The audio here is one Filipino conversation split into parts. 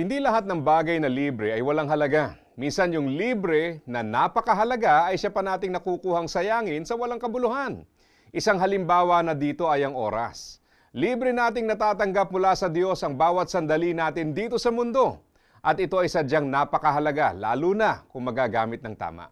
Hindi lahat ng bagay na libre ay walang halaga. Minsan yung libre na napakahalaga ay siya pa nating nakukuhang sayangin sa walang kabuluhan. Isang halimbawa na dito ay ang oras. Libre nating natatanggap mula sa Diyos ang bawat sandali natin dito sa mundo. At ito ay sadyang napakahalaga, lalo na kung magagamit ng tama.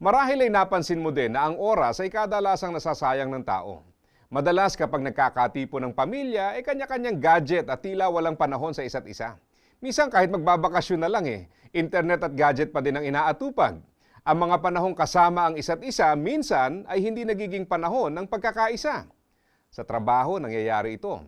Marahil ay napansin mo din na ang oras ay kadalasang nasasayang ng tao. Madalas kapag nagkakatipo ng pamilya, ay kanya-kanyang gadget at tila walang panahon sa isa't isa. Minsan kahit magbabakasyon na lang eh, internet at gadget pa din ang inaatupag. Ang mga panahong kasama ang isa't isa, minsan ay hindi nagiging panahon ng pagkakaisa. Sa trabaho, nangyayari ito.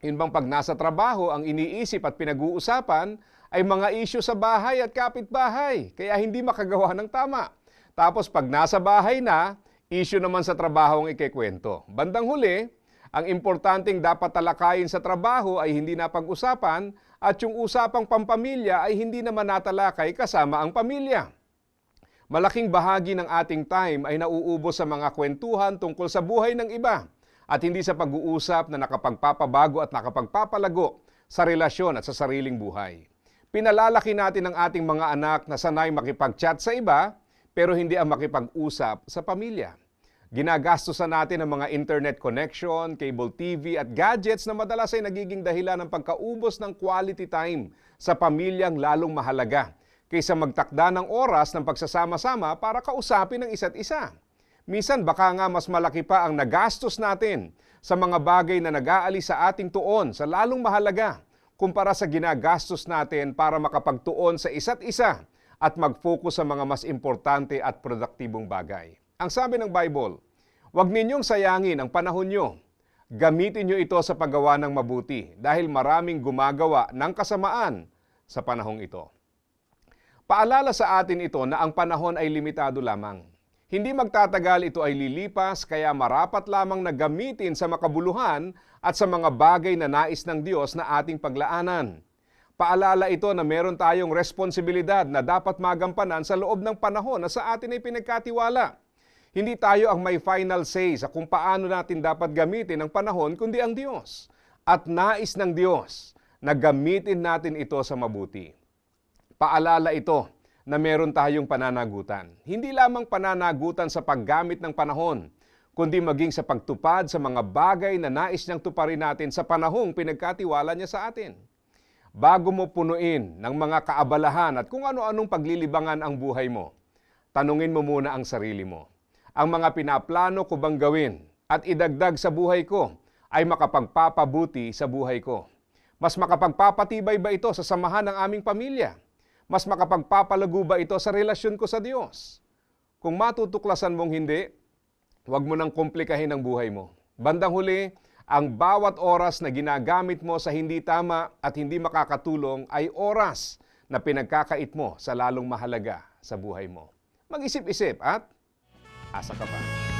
Yun bang pag nasa trabaho, ang iniisip at pinag-uusapan ay mga isyu sa bahay at kapitbahay, kaya hindi makagawa ng tama. Tapos pag nasa bahay na, issue naman sa trabaho ang ikikwento. Bandang huli, ang importanteng dapat talakayin sa trabaho ay hindi na pag-usapan at yung usapang pampamilya ay hindi naman natalakay kasama ang pamilya. Malaking bahagi ng ating time ay nauubos sa mga kwentuhan tungkol sa buhay ng iba at hindi sa pag-uusap na nakapagpapabago at nakapagpapalago sa relasyon at sa sariling buhay. Pinalalaki natin ang ating mga anak na sanay makipag-chat sa iba pero hindi ang makipag-usap sa pamilya. Ginagastusan natin ang mga internet connection, cable TV at gadgets na madalas ay nagiging dahilan ng pagkaubos ng quality time sa pamilyang lalong mahalaga kaysa magtakda ng oras ng pagsasama-sama para kausapin ang isa't isa. Minsan baka nga mas malaki pa ang nagastos natin sa mga bagay na nag-aalis sa ating tuon sa lalong mahalaga kumpara sa ginagastos natin para makapagtuon sa isa't isa at mag-focus sa mga mas importante at produktibong bagay. Ang sabi ng Bible, huwag ninyong sayangin ang panahon nyo. Gamitin nyo ito sa paggawa ng mabuti dahil maraming gumagawa ng kasamaan sa panahong ito. Paalala sa atin ito na ang panahon ay limitado lamang. Hindi magtatagal ito ay lilipas kaya marapat lamang na gamitin sa makabuluhan at sa mga bagay na nais ng Diyos na ating paglaanan. Paalala ito na meron tayong responsibilidad na dapat magampanan sa loob ng panahon na sa atin ay pinagkatiwala. Hindi tayo ang may final say sa kung paano natin dapat gamitin ang panahon kundi ang Diyos. At nais ng Diyos na gamitin natin ito sa mabuti. Paalala ito na meron tayong pananagutan. Hindi lamang pananagutan sa paggamit ng panahon, kundi maging sa pagtupad sa mga bagay na nais niyang tuparin natin sa panahong pinagkatiwala niya sa atin. Bago mo punuin ng mga kaabalahan at kung ano-anong paglilibangan ang buhay mo, tanungin mo muna ang sarili mo. Ang mga pinaplano ko bang gawin at idagdag sa buhay ko ay makapagpapabuti sa buhay ko. Mas makapagpapatibay ba ito sa samahan ng aming pamilya? Mas makapagpapalago ba ito sa relasyon ko sa Diyos? Kung matutuklasan mong hindi, huwag mo nang komplikahin ang buhay mo. Bandang huli, ang bawat oras na ginagamit mo sa hindi tama at hindi makakatulong ay oras na pinagkakait mo sa lalong mahalaga sa buhay mo. Mag-isip-isip at asa ka pa.